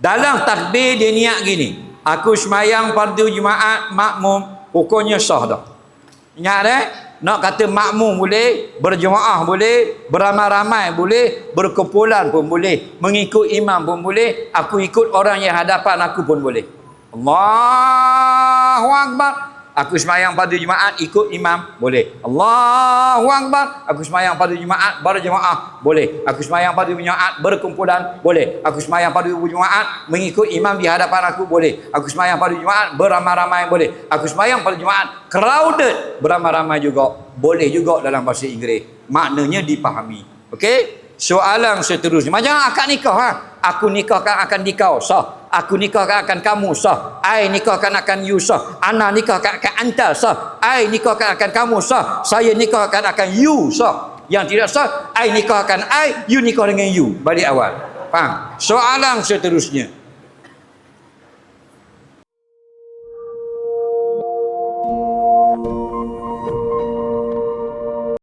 Dalam takbir dia niat gini. Aku semayang fardu jemaat makmum hukumnya sah dah. Ingat eh? Nak kata makmum boleh, berjemaah boleh, beramai-ramai boleh, berkumpulan pun boleh, mengikut imam pun boleh, aku ikut orang yang hadapan aku pun boleh. Allahu Akbar. Aku semayang pada jemaat ikut imam boleh. Allahu Akbar. Aku semayang pada jemaat berjemaah boleh. Aku semayang pada jemaat berkumpulan boleh. Aku semayang pada jemaat mengikut imam di hadapan aku boleh. Aku semayang pada jemaat beramai-ramai boleh. Aku semayang pada jemaat crowded beramai-ramai juga boleh juga dalam bahasa Inggeris. Maknanya dipahami. Okey? Soalan seterusnya. Macam akad nikah ha? Aku nikahkan akan dikau sah. Aku nikahkan akan kamu sah. I nikahkan akan you sah. Ana nikahkan akan anta sah. I nikahkan akan kamu sah. Saya nikahkan akan you sah. Yang tidak sah, I nikahkan I, you nikah dengan you. Balik awal. Faham? Soalan seterusnya.